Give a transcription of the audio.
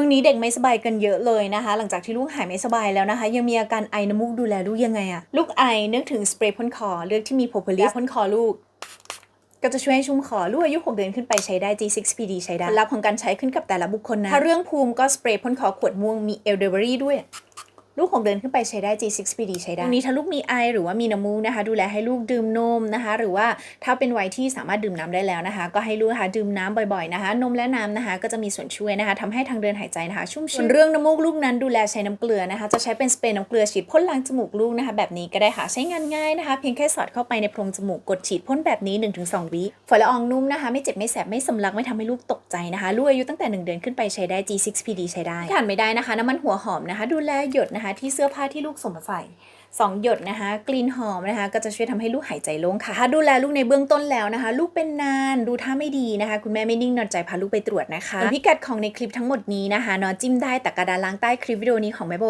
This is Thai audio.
ช่วงนี้เด็กไม่สบายกันเยอะเลยนะคะ หลังจากที่ลูกหายไม่สบายแล้วนะคะ ยังมีอาการไอน้ำมูกดูแลลูกยังไงอะลูกไอนึกถึงสเปรย์พ่นคอเลือกที่มีโพลิสพ่นคอลูกก็จะช่วยให้ชุ่มคอลูกอายุ 6 เดือนขึ้นไปใช้ได้ G6PD ใช้ได้ผลลัพธ์ของการใช้ขึ้นกับแต่ละบุคคลนะถ้าเรื่องภูมิก็สเปรย์พ่นคอขวดม่วงมีเอลเดอร์รี่ด้วย ลูก6เดือนขึ้นไปใช้ได้ G6PD ใช้ได้ตรงนี้ถ้าลูกมีไอหรือว่ามีน้ำมูกนะคะ ดูแลให้ลูกดื่มนมนะคะ หรือว่าถ้าเป็นวัยที่สามารถดื่มน้ำได้แล้วนะคะ ก็ให้ลูกนะคะดื่มน้ำบ่อยๆนะคะ นมและน้ำนะคะ ก็จะมีส่วนช่วยนะคะทำให้ทางเดินหายใจนะคะ ชุ่มชื้นส่วนเรื่องน้ำมูกลูกนั้นดูแลใช้น้ำเกลือนะคะ จะใช้เป็นสเปรย์น้ำเกลือฉีดพ่นล้างจมูกลูกนะคะ แบบนี้ก็ได้ค่ะใช้งานง่ายนะคะ เพียงแค่สอดเข้าไปในโพรงจมูกกดฉีดพ่นแบบนี้ 1-2 วิฝอยละอองนุ่มนะคะ ไม่เจ็บไม่แสบไม่สำลักไม่ทำให้ลูกตกใจนะคะลูกอายุตั้งแต่ 1 เดือนขึ้นไปใช้ได้ G6PD ใช้ได้ทานไม่ได้นะคะน้ำมันหัวหอมนะคะ ดูแลหยดนะคะที่เสื้อผ้าที่ลูกสวมใส่สองหยดนะคะกลิ่นหอมนะคะ ก็จะช่วยทำให้ลูกหายใจโล่งค่ะถ้าดูแลลูกในเบื้องต้นแล้วนะคะ ลูกเป็นนานดูท่าไม่ดีนะคะ คุณแม่ไม่นิ่งนอนใจพาลูกไปตรวจนะคะพิกัดของในคลิปทั้งหมดนี้นะคะนอนจิ้มได้แต่กระดานล้างใต้คลิปวิดีโอนี้ของแม่โบ